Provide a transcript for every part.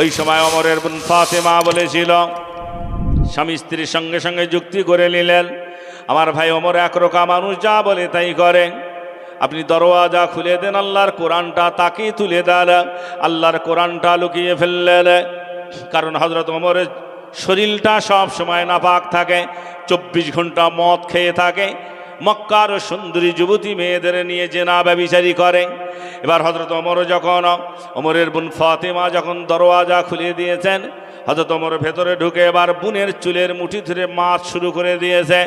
ওই সময় অমরের বোন ফাতেমা বলেছিল, স্বামী স্ত্রীর সঙ্গে সঙ্গে যুক্তি করে নিলেন, আমার ভাই অমর একরকা মানুষ যা বলে তাই করে আপনি দরওয়াজা খুলে দেন, আল্লাহর কোরআনটা তাকেই তুলে দেন, আল্লাহর কোরআনটা লুকিয়ে ফেললেন। কারণ হজরত অমরের শরীরটা সব সময় নাপাক থাকে, চব্বিশ ঘণ্টা মদ খেয়ে থাকে মক্কার সুন্দরী যুবতী মেয়েদের নিয়ে জেনা ব্যবচারি করে। এবার হজরত অমর যখন অমরের বোন ফাতেমা যখন দরওয়াজা খুলে দিয়েছেন হজরত অমর ভেতরে ঢুকে এবার বুনের চুলের মুঠি ধরে মাছ শুরু করে দিয়েছে।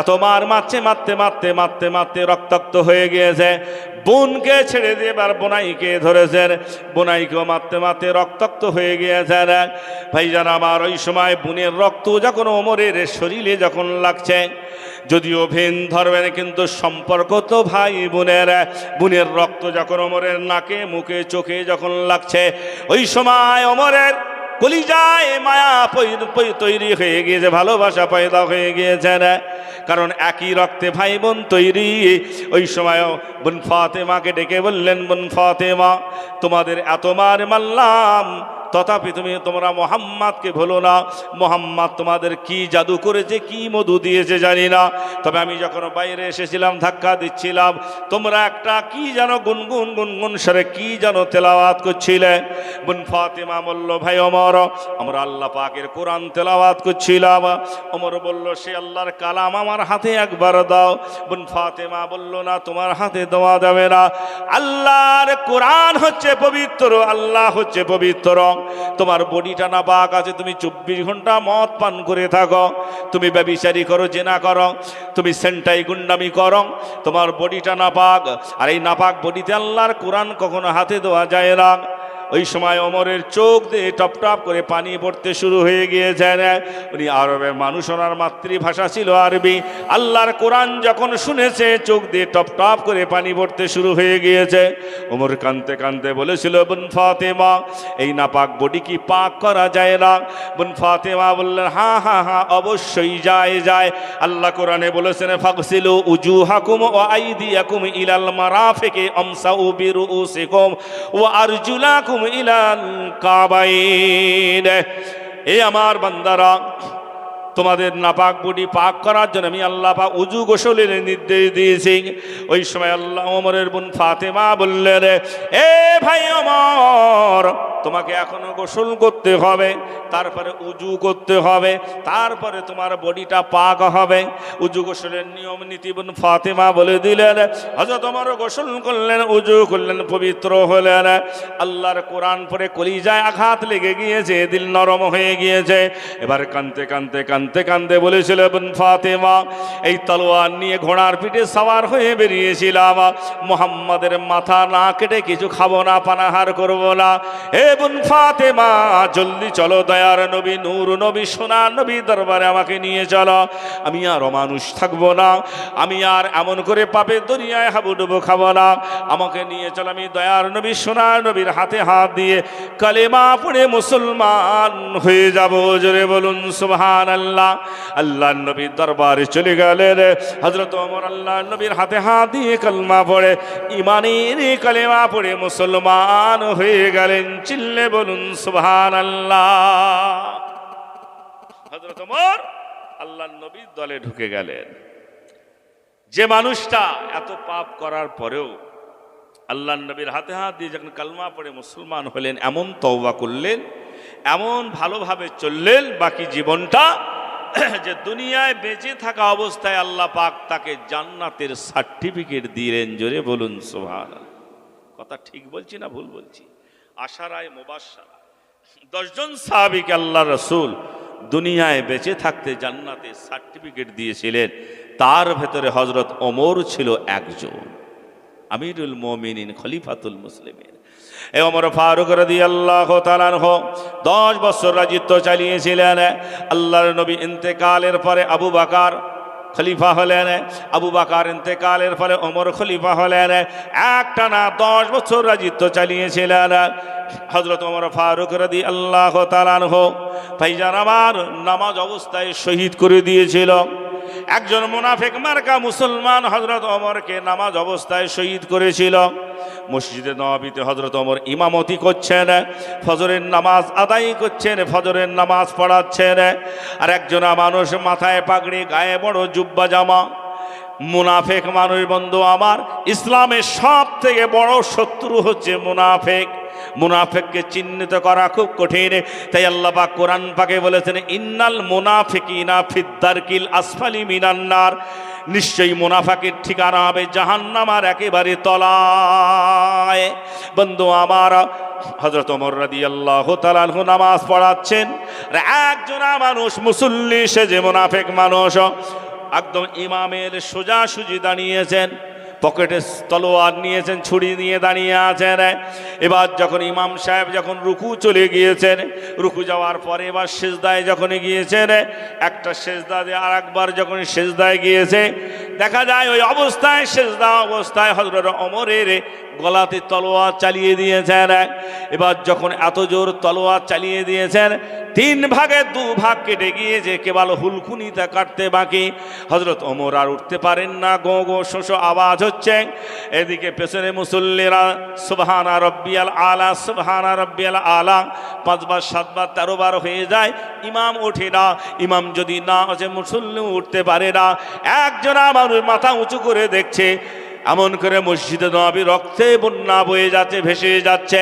এত মার মারছে মারতে মারতে মারতে মারতে রক্তাক্ত হয়ে গিয়েছে। বোনকে ছেড়ে দিয়ে এবার বোনাইকে ধরেছেন বোনাইকেও মারতে মারতে রক্তাক্ত হয়ে গিয়েছে। ভাইজান, আমার ওই সময় বোনের রক্ত যখন ওমরের শরীরে যখন লাগছে, যদিও ভিন ধরবেন, কিন্তু সম্পর্ক তো ভাই বোনের। বোনের রক্ত যখন ওমরের নাকে, মুখে, চোখে যখন লাগছে, ওই সময় ওমরের কলিজায় মায়া পৈ- পৈ- তৈরি হয়ে গিয়েছে, ভালোবাসা পয়দা হয়ে গিয়েছে না? কারণ একই রক্তে ভাই বোন তৈরি। ওই সময় বোন ফাতেমাকে ডেকে বললেন, বোন ফাতেমা, তোমাদের এত মার মারলাম তথাপি তুমি তোমরা মোহাম্মদকে ভুলো না। মোহাম্মদ তোমাদের কি জাদু করেছে, কি মধু দিয়েছে জানি না। তবে আমি যখন বাইরে এসেছিলাম, ধাক্কা দিচ্ছিলাম, তোমরা একটা কি যেন গুনগুন গুনগুন সরে কি যেন তেলাওয়াত করছিলে। বোন ফাতেমা বলল, ভাই অমর আমরা আল্লাহ পাকের কোরআন তেলাওয়াত করছিলাম। অমর বলল, সে আল্লাহর কালাম আমার হাতে একবার দাও। বোন ফাতেমা বলল, না, তোমার হাতে দেওয়া যাবে না। আল্লাহর কোরআন হচ্ছে পবিত্র, আল্লাহ হচ্ছে পবিত্র। তোমার বডিটা না বাঘ আছে, তুমি চব্বিশ ঘণ্টা মদ পান করে থাকো। তুমি ব্যবিচারি করো, জেনা করো। তুমি সেন্টাই গুন্ডামি করো। তোমার বডিটা নাপাক আর এই নাপাক বডিতে আল্লাহর কোরআন কখনো হাতে দেওয়া যায় না। ওই সময় অমরের চোখ দিয়ে টপ টপ করে পানি পড়তে শুরু হয়ে গিয়েছেন উনি আরবের মানুষ, ওনার মাতৃভাষা ছিল আরবি। আল্লাহর কোরআন যখন শুনেছে, চোখ দিয়ে টপ টপ করে পানি পড়তে শুরু হয়ে গিয়েছে। ওমর কানতে কানতে বলেছিল, বোন ফাতেমা, এই নাপাক বডি কি পাক করা যায় না? বোন ফাতেমা বললেন হ্যাঁ হ্যাঁ হ্যাঁ অবশ্যই যায় যায়। আল্লাহ কোরআনে বলেছেন ফাকসিলু উজু হাকুম ও আইদি হাকুম ইলাল মারাফিকে আমসাউ বিরুসিকুম ও আরজুলাকুম এ আমার বান্দারা, তোমাদের নাপাক বুটি পাক করার জন্য আমি আল্লাহ পাক উজু গোসলের নির্দেশ দিয়েছি। ওই সময় আল্লাহ ওমরের বোন ফাতেমা বললেন, এ ভাই অমর তোমাকে এখনও গোসল করতে হবে, তারপরে উজু করতে হবে, তারপরে তোমার বডিটা পাক হবে। উজু গোসলের নিয়ম নীতি ফাতেমা বলে দিলেন হজরত তোমারও গোসল করলেন, উজু করলেন, পবিত্র হলেন। আল্লাহর কোরআন পরে কলিজায় আঘাত লেগে গিয়েছে, দিল নরম হয়ে গিয়েছে। এবার কানতে কানতে কানতে কানতে বলেছিল ফাতেমা, এই তলোয়ার নিয়ে ঘোড়ার পিঠে সাওয়ার হয়ে বেরিয়েছিলাম। মোহাম্মদের মাথা না কেটে কিছু খাব না, পানাহার করব না। হে বোন ফাতেমা, জলদি চলো দয়ার নবী, নূর নবী, সোনা নবী দরবারে আমাকে নিয়ে চলো। আমি আর অমানুষ থাকব না, আমি আর এমন করে পাপে দুনিয়ায় হাবুডুবু খাব না। আমাকে নিয়ে চলো আমি দয়ার নবী, সোনা নবীর হাতে হাত দিয়ে কালেমা পড়ে মুসলমান হয়ে যাব। জোরে বলুন সুবহান আল্লাহ আল্লাহ নবীর দরবারে চলে গেলেন। হজরত ওমর আল্লাহ নবীর হাতে হাত দিয়ে কালমা পড়ে, ইমানের কালেমা পড়ে মুসলমান হয়ে গেলেন। চিল্লে বলুন সুবহান আল্লাহ আল্লাহ নবীর দলে ঢুকে গেলেন। যে মানুষটা এত পাপ করার পরেও আল্লাহ নবীর হাতে হাত দিয়ে যখন কালমা পড়ে মুসলমান হলেন, এমন তওবা করলেন, এমন ভালোভাবে চললেন বাকি জীবনটা, যে দুনিয়ায় বেঁচে থাকা অবস্থায় আল্লাহ পাক তাকে জান্নাতের সার্টিফিকেট দিলেন। জোরে বলুন সোভান কথা ঠিক বলছি না ভুল বলছি? আশারায় মোবাসারা দশজন সাহাবিকে আল্লাহ রসুল দুনিয়ায় বেঁচে থাকতে জান্নাতে সার্টিফিকেট দিয়েছিলেন। তার ভেতরে হজরত ওমর ছিল একজন। আমিরুল মমিনিন, খলিফাতুল মুসলিমের এ ওমর ফারুক রাদি আল্লাহ দশ বছর রাজিত্ব চালিয়েছিলেন। আল্লাহর নবী ইন্তেকালের পরে আবু বাকার খলিফা হলেন, আবু বাকার ইন্তেকালের ফলে ওমর খলিফা হলেন। একটা না দশ বছর রাজিত্ব চালিয়েছিলেন। হজরত ওমর ফারুক রাদি আল্লাহ তালানহ ভাইজান আমার নামাজ অবস্থায় শহীদ করে দিয়েছিল। একজন মুনাফেক মার্কা মুসলমান হজরত অমরকে নামাজ অবস্থায় শহীদ করেছিল। মসজিদে নবাবিতে হজরত অমর ইমামতি করছেন, ফজরের নামাজ আদায় করছেন, ফজরের নামাজ পড়াচ্ছেন। আর একজনা মানুষ মাথায় পাগড়ি, গায়ে বড় জুব্বা জামা। মুনাফেক মানুষ বন্ধু, আমার ইসলামের সব থেকে বড় শত্রু হচ্ছে মুনাফেক। মুনাফেককে চিহ্নিত করা খুব কঠিন। তাই আল্লাহ পাক কোরআন পাকে বলেছেন, ইন্নাল মুনাফিকিনা ফিদ্দারকিল আসফালি মিনান্নার। নিশ্চয়ই মুনাফাকের ঠিকানা হবে জাহান্নামার একেবারে তলায়। বন্ধু, আমার হজরত ওমর রাদি আল্লাহ তালানহু নামাজ পড়াচ্ছেন, আর একজনা মানুষ মুসল্লি, সে যে মুনাফেক মানুষ, একদম ইমামের সোজাসুজি দাঁড়িয়েছেন। পকেটে তলোয়ার নিয়েছেন, ছুরি নিয়ে দাঁড়িয়ে আছেন। এবার যখন ইমাম সাহেব যখন রুকু চলে গিয়েছেন, রুকু যাওয়ার পরে এবার শেষদায় যখন গিয়েছেন, একটা সেজদা দিয়ে আর একবার যখন শেষদায় গিয়েছে দেখা যায় ওই অবস্থায়, সেজদা অবস্থায় হজরত অমরের গলাতে তলোয়ার চালিয়ে দিয়েছেন। এবার যখন এত জোর তলোয়ার চালিয়ে দিয়েছেন, তিন ভাগে দু ভাগ কেটে গিয়েছে কেবল হুলকুনিতে কাটতে বাকি হজরত ওমর আর উঠতে পারেন না। গো গো শোষ আওয়াজ হচ্ছে। এদিকে পেছনে মুসল্লিরা, সুবহানা রব্বিয়াল আলা, সুবহানা রব্বিয়াল আলা, পাঁচবার, সাতবার তেরো বার হয়ে যায়, ইমাম ওঠে না। ইমাম যদি না আছে মুসল্লি উঠতে পারে না। একজনা মানুষ মাথা উঁচু করে দেখছে, এমন করে মসজিদে নবী রক্তে বন্যা বয়ে যাচ্ছে, ভেসে যাচ্ছে।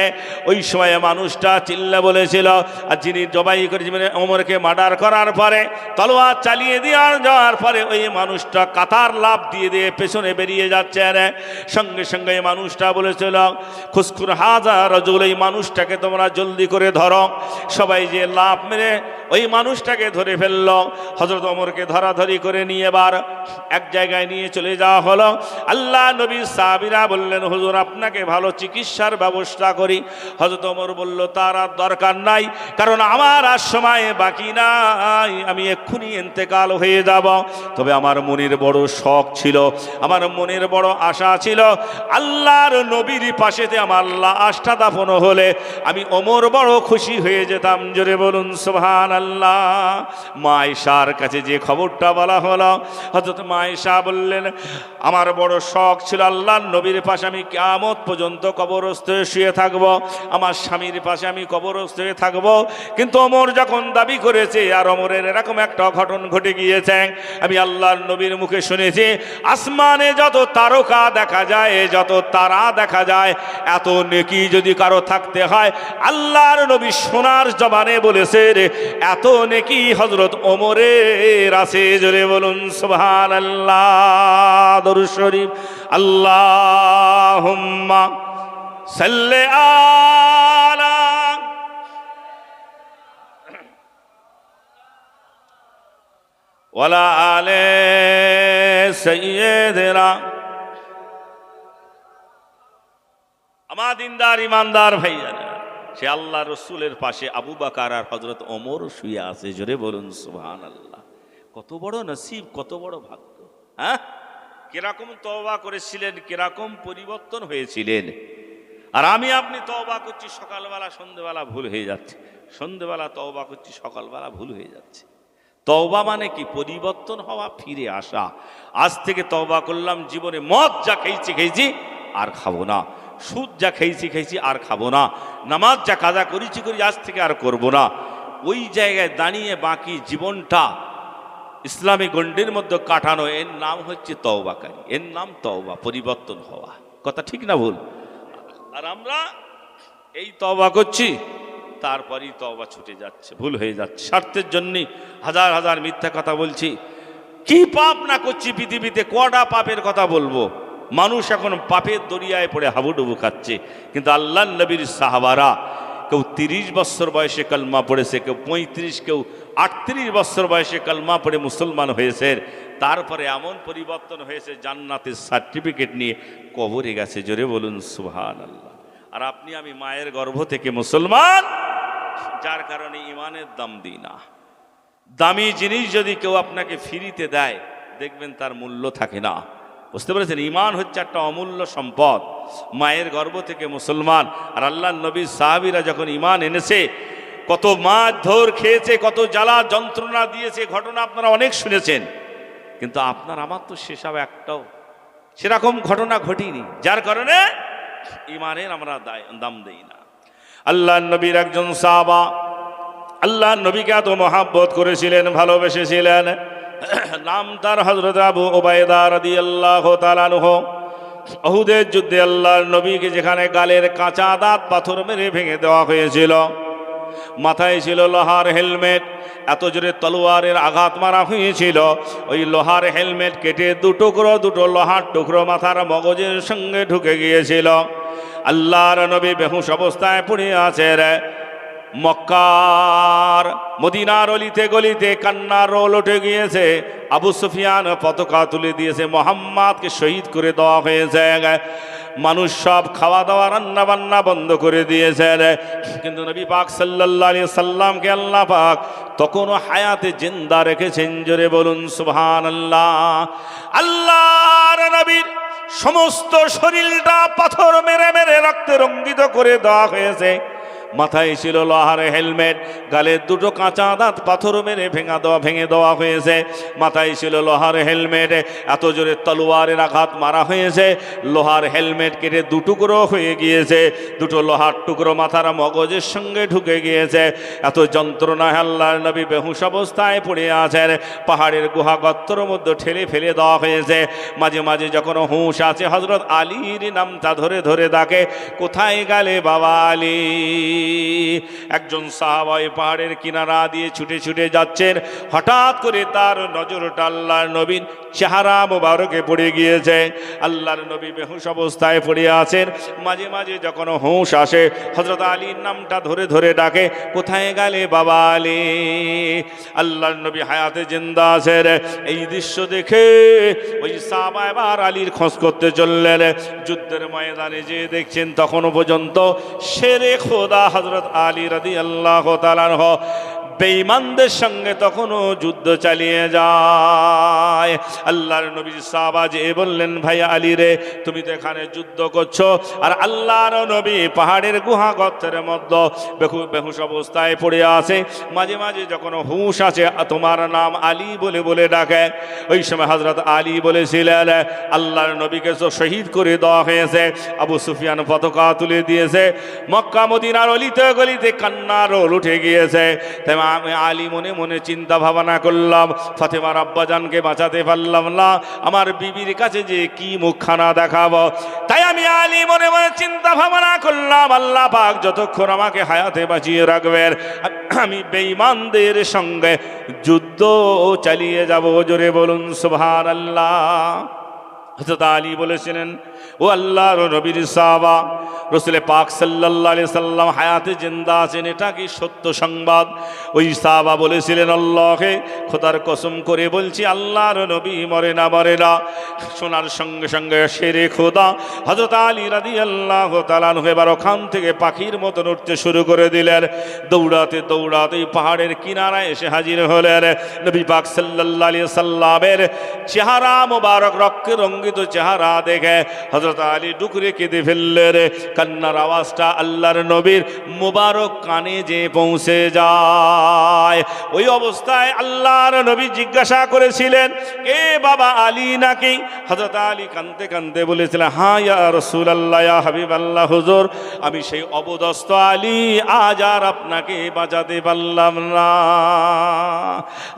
ওই সময়ে মানুষটা চিল্লা বলেছিল, আর যিনি জবাই করে জীবনে অমরকে মার্ডার করার পরে, তলোয়ার চালিয়ে দেওয়ার যাওয়ার পরে ওই মানুষটা কাতার লাভ দিয়ে দিয়ে পেছনে বেরিয়ে যাচ্ছে রে সঙ্গে সঙ্গে এই মানুষটা বলেছিল খুসখুর হাজার রজুল, এই মানুষটাকে তোমরা জলদি করে ধরো। সবাই যে লাভ মেরে ওই মানুষটাকে ধরে ফেলল। হজরত অমরকে ধরাধরি করে নিয়ে এবার এক জায়গায় নিয়ে চলে যাওয়া হলো। আল্লাহ নবী সাবিরা বললেন, হুজুর, আপনাকে ভালো চিকিৎসার ব্যবস্থা করি। হজরত অমর বলল, তার আর দরকার নাই, কারণ আমার আর সময় বাকি নাই। আমি এক্ষুনি এন্তেকাল হয়ে যাব। তবে আমার মনের বড় শখ ছিল, আমার মনের বড় আশা ছিল, আল্লাহর নবীর পাশেতে আমার লাশটা দাফন হলে আমি অমর বড় খুশি হয়ে যেতাম। জোরে বলুন সোহান আল্লাহ। মাইশার কাছে যে খবরটা বলা হলো হজরত মাইশা বললেন, আমার বড় শখ ছিল আল্লাহ, নবীর পাশে আমি কেমত পর্যন্ত কবরস্থ শুয়ে থাকব। আমার স্বামীর পাশে আমি কবরস্থ হয়ে থাকব। কিন্তু অমর যখন দাবি করেছে, আর অমরের এরকম একটা ঘটন ঘটে গিয়েছে, আমি আল্লাহর নবীর মুখে শুনেছি, আসমানে যত তারকা দেখা যায়, যত তারা দেখা যায়, এত নেকি যদি কারও থাকতে হয়, আল্লাহর নবী সোনার জবানে বলেছে এত নেকি হজরত ওমরের আছে, জোরে বলুন সুবহান আল্লাহ দরুদ শরীফ আল্লাহ সাল্লে আলা ওয়ালা আলে সৈয়দেরা আমার দিনদার, ইমানদার ভাইয়ারা সে আল্লাহ রসুলের পাশে আবু বাকার আর হজরত অমর শুয়ে আছে, জোরে বলুন সুহান আল্লাহ কত বড় নসিব, কত বড় ভাগ্য হ্যাঁ? কীরকম তওবা করেছিলেন, কীরকম পরিবর্তন হয়েছিলেন। আর আমি আপনি তওবা করছি, সকালবেলা, সন্ধেবেলা ভুল হয়ে যাচ্ছে। সন্ধেবেলা তওবা করছি, সকালবেলা ভুল হয়ে যাচ্ছে। তওবা মানে কি? পরিবর্তন হওয়া, ফিরে আসা। আজ থেকে তওবা করলাম, জীবনে মদ যা খেয়েছি খেয়েছি, আর খাব না। সুদ যা খেয়েছি খেয়েছি আর খাব না। নামাজ যা কাজা করেছি করি, আজ থেকে আর করব না। ওই জায়গায় দাঁড়িয়ে বাকি জীবনটা ইসলামী গণ্ডির মধ্যে কাটানো। এর নাম হচ্ছে তওবাকারী। এর নাম তওবা, পরিবর্তন হওয়া। কথা ঠিক না ভুল? আর আমরা এই তওবা করছি, তারপরই তওবা ছুটে যাচ্ছে, ভুল হয়ে যাচ্ছে। স্বার্থের জন্যই হাজার হাজার মিথ্যা কথা বলছি। কি পাপ না করছি পৃথিবীতে? কটা পাপের কথা বলব? মানুষ এখন পাপের দরিয়ায় পড়ে হাবুডুবু খাচ্ছে। কিন্তু আল্লাহ নবীর সাহাবারা কেউ তিরিশ বছর বয়সে কলমা পড়েছে, কেউ পঁয়ত্রিশ, কেউ আটত্রিশ বছর বয়সে কলমা পড়ে মুসলমান হয়েছে। তারপরে এমন পরিবর্তন হয়েছে, জান্নাতের সার্টিফিকেট নিয়ে কবরে গেছে। জোরে বলুন সুহান আল্লাহ আর আপনি, আমি মায়ের গর্ভ থেকে মুসলমান, যার কারণে ইমানের দাম দিই না। দামি জিনিস যদি কেউ আপনাকে ফিরিতে দেয়, দেখবেন তার মূল্য থাকে না। বুঝতে পেরেছেন? ইমান হচ্ছে একটা অমূল্য সম্পদ। মায়ের গর্ভ থেকে মুসলমান। আর আল্লাহ নবী সাহাবিরা যখন ইমান এনেছে, কত মাছ ধর খেয়েছে, কত জ্বালা যন্ত্রণা দিয়েছে ঘটনা আপনারা অনেক শুনেছেন। কিন্তু আপনার আমার তো সেসব একটাও, সেরকম ঘটনা ঘটিনি। যার কারণে ইমানের আমরা দাম দেই না। আল্লাহ নবীর একজন সাহাবা আল্লাহ নবীকে এত মহাব্বত করেছিলেন, ভালোবেসেছিলেন। নাম তার হজরত আবু ওবায়দা রাদি আল্লাহ তালানহ অহুদের যুদ্ধে আল্লাহর নবীকে যেখানে গালের কাঁচা দাঁত পাথর মেরে ভেঙে দেওয়া হয়েছিল, মাথায় ছিল লোহার হেলমেট, এত জোরে তলোয়ারের আঘাত মারা হয়েছিল, ওই লোহার হেলমেট কেটে দু টুকরো, দুটো লোহার টুকরো মাথার মগজের সঙ্গে ঢুকে গিয়েছিল। আল্লাহর নবী বেহুশ অবস্থায় পড়ে আছে রে মক্কার মদিনার অলিতে গলিতে কান্নার রোল উঠে গিয়েছে। আবু সুফিয়ান পতাকা তুলে দিয়েছে, মোহাম্মদকে শহীদ করে দেওয়া হয়েছে। মানুষ সব খাওয়া দাওয়া রান্না বান্না বন্ধ করে দিয়েছেন কিন্তু নবী পাক সাল্লাল্লাহু আলাইহি সাল্লামকে আল্লাহ পাক তখনও হায়াতে জিন্দা রেখেছেন। জোরে বলুন, সুবহানাল্লাহ। আল্লাহর নবীর সমস্ত শরীরটা পাথর মেরে মেরে রক্তে রঙ্গিত করে দেওয়া হয়েছে। মাথায় ছিল লোহার হেলমেট, গালে দুটো কাঁচা দাঁত, পাথর মেরে ভেঙা দেওয়া, ভেঙে দেওয়া হয়েছে। মাথায় ছিল লোহার হেলমেট, এত জোরে তলোয়ারের আঘাত মারা হয়েছে। লোহার হেলমেট কেটে দুটুকরো হয়ে গিয়েছে। দুটো লোহার টুকরো মাথার মগজের সঙ্গে ঢুকে গিয়েছে। এত যন্ত্রণায় আল্লাহর নবী বেহুশ অবস্থায় পড়ে আছেন। পাহাড়ের গুহা গত্তর মধ্যে ঠেলে ফেলে দেওয়া হয়েছে। মাঝে মাঝে যখন হুঁশ আছে হজরত আলীর নামটা ধরে ধরে ডাকে, কোথায় গেলে বাবা আলী? একজন সাহাবাই পাহাড়ের কিনারা দিয়ে ছুটে ছুটে যাচ্ছেন। হঠাৎ করে তার নজরটা আল্লাহর নবীন চেহারা মোবারকে পড়ে গিয়েছে। আল্লাহর নবী বেহুশ অবস্থায় পড়ে আছেন। মাঝে মাঝে যখন হুঁশ আসে হজরত আলীর নামটা ধরে ধরে ডাকে, কোথায় গেলে বাবা আলী? আল্লাহর নবী হায়াতে জিন্দা আছেন। এই দৃশ্য দেখে ওই সাহাবা এবার আলীর খোঁজ করতে চললেন। যুদ্ধের ময়দানে যে দেখছেন তখনও পর্যন্ত সেরে খোদা হজরত আলী রাদি আল্লাহ তালানহ বেঈমানদের সঙ্গে তখনও যুদ্ধ চালিয়ে যায়। আল্লাহর নবী সাহাবা যে বললেন, ভাই আলী রে, তুমি তো এখানে যুদ্ধ করছ। আর আল্লাহর নবী পাহাড়ের গুহা গর্তের মধ্যে বেহু, বেহুশ অবস্থায় পড়ে আছে। মাঝে মাঝে যখন হুঁশ আছে, তোমার নাম আলী বলে বলে ডাকে। ওই সময় হজরত আলী বলেছিলেন, আল্লাহর নবীকে তো শহীদ করে দেওয়া হয়েছে। আবু সুফিয়ান পতাকা তুলে দিয়েছে। মক্কা, মদিনার অলিতে গলিতে কান্নার রোল উঠে গিয়েছে। তাই আলী মনে মনে চিন্তা ভাবনা করলাম ফাতেমার আব্বাজানকে বাঁচাতে পারলাম না, আমার বিবির কাছে যে কি মুখখানা দেখাবো। তাই আমি আলী মনে মনে চিন্তা ভাবনা করলাম, আল্লাহ পাক যতক্ষণ আমাকে হায়াতে বাঁচিয়ে রাখবেন, আমি বেঈমানদের সঙ্গে যুদ্ধ চালিয়ে যাব, জোরে বলুন সুবহান আল্লাহ হজরত আলী বলেছিলেন ও আল্লাহর নবীর সাহাবা, রসুলে পাক আলাইহি সাল্লাম হায়াতে জিন্দা আছেন, এটা কি সত্য সংবাদ? ওই সাহাবা বলেছিলেন, আল্লাহকে খোদার কসম করে বলছি, আল্লাহর নবী মরে না মরে না। শোনার সঙ্গে সঙ্গে সেরে খোদা হজরত আলী রাদি আল্লাহ তালান এবার ওখান থেকে পাখির মতন উঠতে শুরু করে দিলেন। দৌড়াতে দৌড়াতে পাহাড়ের কিনারায় এসে হাজির হলেন। নবী পাক আলাইহি সাল্লামের চেহারা মোবারক, রক্তে রঙ্গিত চেহারা দেখে হজরত আলী ডুকরে কেঁদে ফেললেন কান্নার আওয়াজটা আল্লাহর নবীর মোবারক কানে যে পৌঁছে যায়। ওই অবস্থায় আল্লাহর নবী জিজ্ঞাসা করেছিলেন, এ বাবা আলী নাকি? হজরত আলী কানতে কানতে বলেছিলেন হ্যাঁ ইয়া রসুল আল্লাহ ইয়া হাবিব আল্লাহ হুজুর, আমি সেই অবদস্ত আলী, আজ আর আপনাকে বাঁচাতে পারলাম না।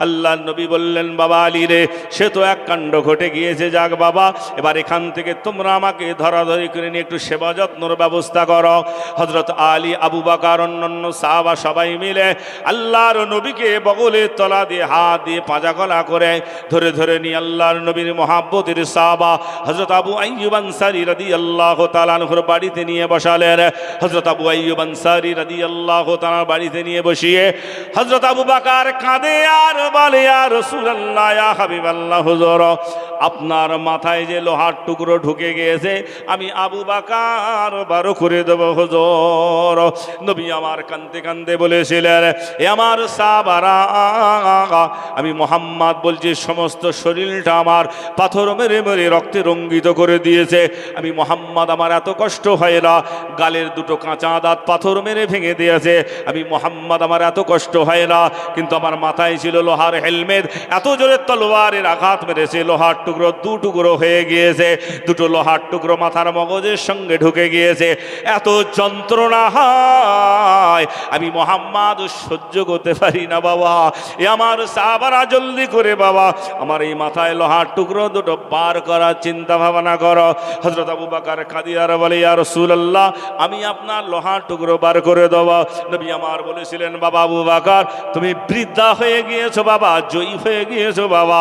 আল্লাহ নবী বললেন, বাবা আলী রে, সে তো এক কাণ্ড ঘটে গিয়েছে, যাক বাবা, এবার এখান থেকে তোমরা আমাকে ধরাধরি করে নিয়ে একটু সেবা যত্নর ব্যবস্থা করো। হজরত আলী, আবু বাকার, অন্যান্য সাহাবা সবাই মিলে আল্লাহর নবীকে বগলের তলা দিয়ে, হাত দিয়ে পাঁজা গলা করে ধরে ধরে নিয়ে আল্লাহর নবীর মহাব্বতের সাহাবা হজরত আবু আইয়ুব আনসারি রাদি আল্লাহ তালানহুর বাড়িতে নিয়ে বসালেন। হজরত আবু আইয়ুব আনসারি রাদি আল্লাহ তালার বাড়িতে নিয়ে বসিয়ে হজরত আবু বাকার কাঁদে, আর বলে আর রসুল আল্লাহ হাবিব আল্লাহ হুজুর, আপনার মাথায় যে লোহার টুকরো ঢুকে গিয়েছে গিয়েছে আমি আবু বাকার বারো করে দেবো, হজর। নবী আমার কান্দে কান্দে বলেছিলেন, এ আমার সাবারা আমি মোহাম্মদ বলছি, সমস্ত শরীরটা আমার পাথর মেরে মেরে রক্তে রঙ্গিত করে দিয়েছে। আমি মোহাম্মদ, আমার এত কষ্ট হয় না, গালের দুটো কাঁচা দাঁত পাথর মেরে ভেঙে দিয়েছে। আমি মোহাম্মদ, আমার এত কষ্ট হয় না, কিন্তু আমার মাথায় ছিল লোহার হেলমেট। এত জোরে তলোয়ারের আঘাত মেরেছে, লোহার টুকরো দু টুকরো হয়ে গিয়েছে, দুটো লোহার টুকরো মাথার মগজের সঙ্গে ঢুকে গিয়েছে। এত যন্ত্রণা হয়। আমি মোহাম্মদ সহ্য করতে পারি না বাবা। এ আমার সাবারা জলদি করে বাবা। আমার এই মাথায় লোহার টুকরো দুটো বার করার চিন্তা ভাবনা করো। হজরত আবু বাকার কাদিয়ার বলে আর সুল্লাহ আমি আপনার লোহার টুকরো বার করে দেবো। নবী আমার বলেছিলেন, বাবা আবু বাকার, তুমি বৃদ্ধা হয়ে গিয়েছো বাবা, জয়ী হয়ে গিয়েছো বাবা।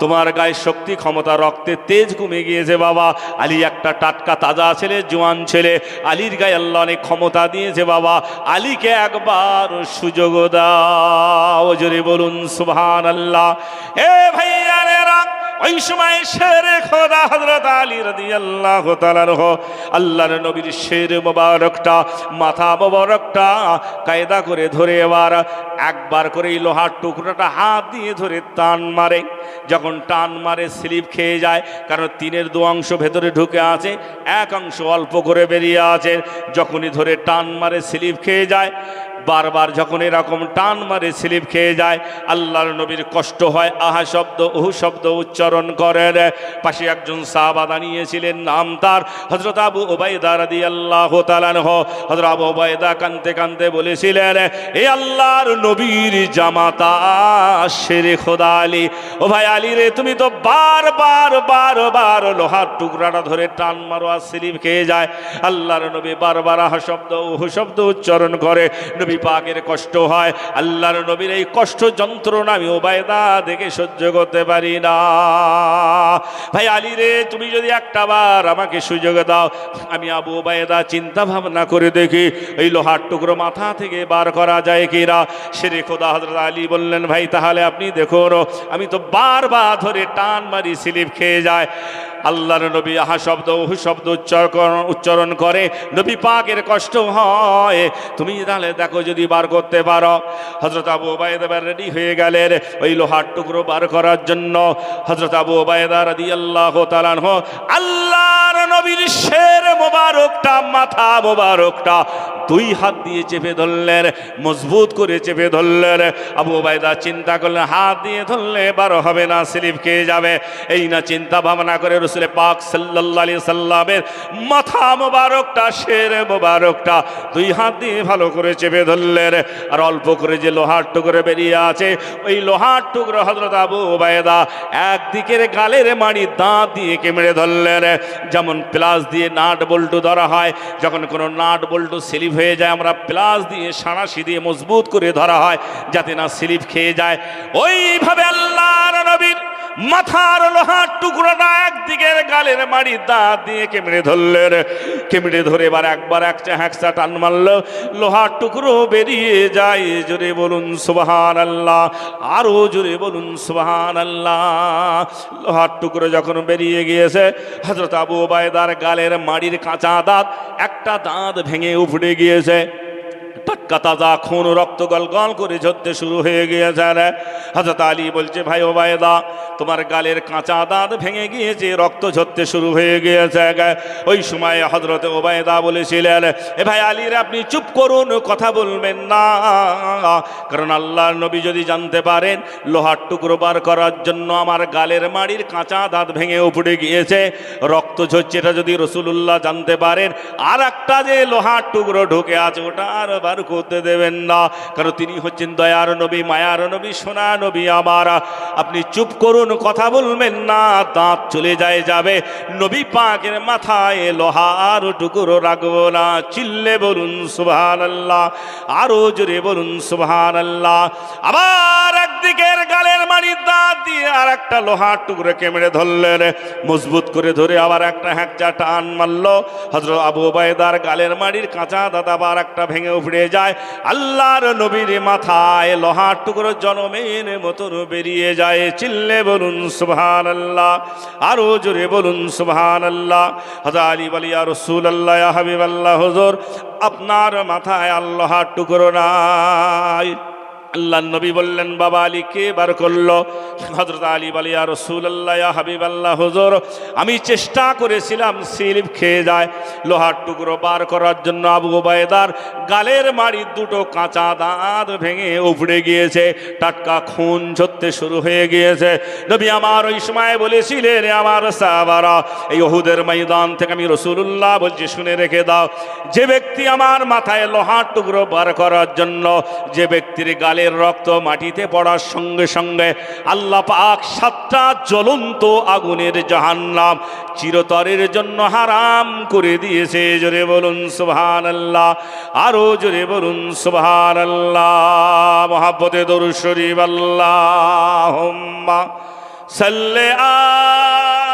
তোমার গায়ে শক্তি, ক্ষমতা, রক্তে তেজ কমে গিয়েছে বাবা। আলী একটা টাটকা তাজা ছেলে, জোয়ান ছেলে। আলীর গায়ে আল্লাহ অনেক ক্ষমতা দিয়েছে বাবা। আলীকে একবার সুযোগ দাও, জোরে বলুন সুবহান আল্লাহ এ রাখ ওই সময় শেরে খোদা হজরত আলী রাদি আল্লাহ তালারহ আল্লাহর নবীর শের মোবারকটা, মাথা মোবারকটা কায়দা করে ধরে এবার একবার করে এই লোহার টুকরোটা হাত দিয়ে ধরে টান মারে। যখন টান মারে স্লিপ খেয়ে যায়, কারণ তিনের দু অংশ ভেতরে ঢুকে আছে, এক অংশ অল্প করে বেরিয়ে আছে। যখনই ধরে টান মারে স্লিপ খেয়ে যায় বারবার যখন এরকম টান মারে স্লিপ খেয়ে যায়, আল্লাহর নবীর কষ্ট হয়, আহা শব্দ ওহু শব্দ উচ্চারণ করেন। পাশে একজন সাহাবা দাঁড়িয়েছিলেন, নাম তার হজরত আবু ওবায়দা রাদি আল্লাহ তালানহ হজরত আবু ওবায়দা কানতে কানতে বলেছিলেন, এ আল্লাহর নবীর জামাতা শেরে খোদা আলী। ও ভাই আলী রে, তুমি তো বারবার বারবার লোহার টুকরাটা ধরে টান মারো আর স্লিপ খেয়ে যায়। আল্লাহর নবী বারবার আহা শব্দ ওহু শব্দ উচ্চারণ করে। নবী পাকের কষ্ট হয়, আল্লাহর নবীর এই কষ্ট যন্ত্রণা আমি ওবায়দা দেখে সহ্য করতে পারি না। ভাই আলী রে, তুমি যদি একটা বার আমাকে সুযোগ দাও, আমি আবু ওবায়দা চিন্তা ভাবনা করে দেখি, এই লোহার টুকরো মাথা থেকে বার করা যায় কিনা? সেরে খোদা হজরত আলী বললেন, ভাই তাহলে আপনি দেখুন, আমি তো বারবার ধরে টান মারি, স্লিপ খেয়ে যায়। আল্লাহর নবী আহা শব্দ, উহু শব্দ উচ্চারণ উচ্চারণ করে নবী পাকের কষ্ট হয়। তুমি তাহলে দেখো যদি বার করতে পারো। হজরত আবু ওবায়দা রেডি হয়ে গেলেন ওই লোহার টুকরো বার করার জন্য। হজরত আবু ওবায়দা রাদি আল্লাহ তালানহ আল্লাহর নবীর শের মোবারকটা, মাথা মোবারকটা দুই হাত দিয়ে চেপে ধরলেন, মজবুত করে চেপে ধরলেন। আবু ওবায়দা চিন্তা করলেন, হাত দিয়ে ধরলে বারো হবে না, স্লিপ খেয়ে যাবে। এই না চিন্তা ভাবনা করে রসুলের পাক সাল্লাহ সাল্লামের মাথা মোবারকটা, শের মোবারকটা দুই হাত দিয়ে ভালো করে চেপে ধরলেন। আর অল্প করে যে লোহার টুকরো বেরিয়ে আছে, ওই লোহার টুকরো হজরত আবু ওবায়দা একদিকের গালের মাড়ি দাঁত দিয়ে কেমড়ে ধরলেন। যেমন প্লাস দিয়ে নাট বল্টু ধরা হয়, যখন কোনো নাট বল্টু স্লিপ হয়ে যায়, আমরা প্লাস দিয়ে সাঁড়াশি দিয়ে মজবুত করে ধরা হয়, যাতে না স্লিপ খেয়ে যায়। ওইভাবে আল্লাহর নবীর মাথার লোহার টুকরোটা একদিকের গালের মাড়ি দাঁত দিয়ে কেমড়ে ধরলেন। কেমড়ে ধরে এবার একবার একটা হ্যাঁকসা টান মারল। লোহার টুকরো বেরিয়ে যায়। জোরে বলুন সুবাহান আল্লাহ আরও জোরে বলুন সুবাহান আল্লাহ লোহার টুকরো যখন বেরিয়ে গিয়েছে হজরত আবু ওবায়দার গালের মাড়ির কাঁচা দাঁত একটা দাঁত ভেঙে উপড়ে গিয়েছে। খুন, রক্ত গল গল করে ঝরতে শুরু হয়ে গিয়েছে আলী বলছে, ভাই ওবায়দা, তোমার গালের কাঁচা দাঁত ভেঙে গিয়েছে, রক্ত ঝরতে শুরু হয়ে গিয়েছে ওই হজরত ওবায়দা বলেছিলেন, এ ভাই আলীর আপনি চুপ করুন, কথা বলবেন না। কারণ আল্লাহর নবী যদি জানতে পারেন, লোহার টুকরো বার করার জন্য আমার গালের মাড়ির কাঁচা দাঁত ভেঙে উপড়ে গিয়েছে। রক্ত ঝরছে, এটা যদি রসুল্লাহ জানতে পারেন আর একটা যে লোহার টুকরো ঢুকে আছে, ওটা আর বার করতে দেবেন না। কারণ তিনি হচ্ছেন দয়ার নবী, মায়ার নবী, সোনা নবী আমার। আপনি চুপ করুন, কথা বলবেন না, দাঁত চলে যায়, যাবে। নবী পাকের মাথায় লোহা লোহার টুকরো রাখব না। চিল্লে বলুন সুবহান আল্লাহ আরও জোরে বলুন সুবহান আল্লাহ আবার একদিন দিকের গালের মাড়ির দাঁত দিয়ে আর একটা লোহার টুকরোকে মেরে ধরলেন। মজবুত করে ধরে আবার একটা হ্যাকচা টান মারলো। হজরত আবু ওবায়দার গালের মাড়ির কাঁচা দাদা আবার একটা ভেঙে উফড়ে যায়। আল্লাহর নবীর মাথায় লোহার টুকরো জনমের মতন বেরিয়ে যায়। চিল্লে বলুন সুবহান আল্লাহ আরও জোরে বলুন সুবহান আল্লাহ হজর আলী বলিয়া রসুল আল্লাহ হাবিব আল্লাহ হজর, আপনার মাথায় আল্লাহার টুকরো নাই। আল্লাহ নবী বললেন, বাবা আলী কে বার করল? হজরত আলী বলিয়া রসুল আল্লাহ হাবিব আল্লাহ হুজুর, আমি চেষ্টা করেছিলাম স্লিপ খেয়ে যায়। লোহার টুকরো বার করার জন্য আবু ওবায়দার গালের মাড়ি দুটো কাঁচা দাঁত ভেঙে উপড়ে গিয়েছে। টাটকা খুন ঝরতে শুরু হয়ে গিয়েছে। নবী আমার ওই সময় বলেছিলেন আমার সাহাবারা, এই ওহুদের ময়দান থেকে আমি রসুল্লাহ বলছি, শুনে রেখে দাও। যে ব্যক্তি আমার মাথায় লোহার টুকরো বার করার জন্য, যে ব্যক্তির গালের রক্ত মাটিতে পড়ার সঙ্গে সঙ্গে আল্লাহ পাক সাতটা জ্বলন্ত আগুনের জাহান্নাম চিরতরের জন্য হারাম করে দিয়েছে। জোরে বলুন সুবহান আল্লাহ আরও জোরে বলুন সুবহান আল্লাহ মহাব্বতে দরুদ শরীফ আল্লাহ সাল্লে আলা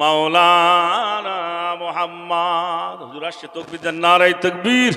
মাওলানা মোহাম্মদ। হুজুর আসছে তকবির নারাই তকবীর।